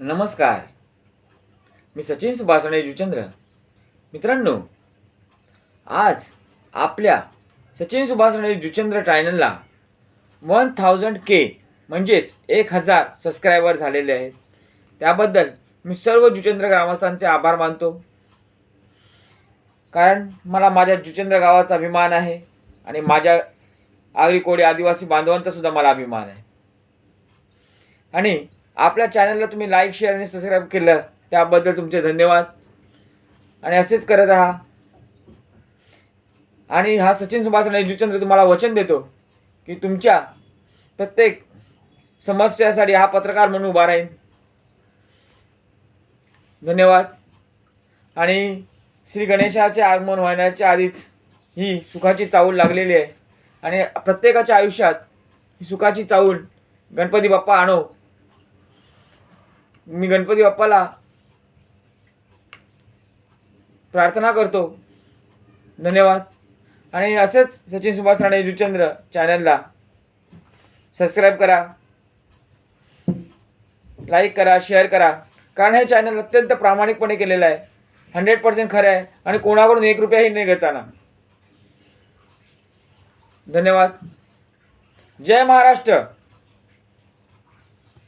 नमस्कार. मी सचिन सुभाषणे जुचंद्र. मित्रांनो आज आपल्या सचिन सुभाषणे जुचंद्र चॅनलला वन थाउजंड के म्हणजेच एक हजार सबस्क्रायबर झालेले आहेत. त्याबद्दल मी सर्व जुचंद्र ग्रामस्थांचे आभार मानतो. कारण मला माझ्या जुचंद्र गावाचा अभिमान आहे आणि माझ्या आगरी कोळी आदिवासी बांधवांचासुद्धा मला अभिमान आहे. आणि आपल्या चॅनलला तुम्ही लाईक शेअर आणि सबस्क्राईब केलं त्याबद्दल तुमचे धन्यवाद. आणि असेच करत राहा. आणि हा सचिन सुभाष जुचंद्र तुम्हाला वचन देतो की तुमच्या प्रत्येक समस्यासाठी हा पत्रकार म्हणून उभा राहील धन्यवाद. आणि श्री गणेशाचे आगमन होण्याच्या आधीच ही सुखाची चाऊल लागलेली आहे. आणि प्रत्येकाच्या आयुष्यात ही सुखाची चाऊल गणपती बाप्पा आणो. मी गणपती बाप्पाला प्रार्थना करतो. धन्यवाद. आणि असेच सचिन सुभाष राणे जुचंद्र चॅनलला सबस्क्राईब करा. लाईक करा शेअर करा. कारण हे चॅनल अत्यंत प्रामाणिकपणे केलेलं आहे. हंड्रेड पर्सेंट खरं आहे. आणि कोणाकडून एक रुपयाही नाही घेताना. धन्यवाद. जय महाराष्ट्र.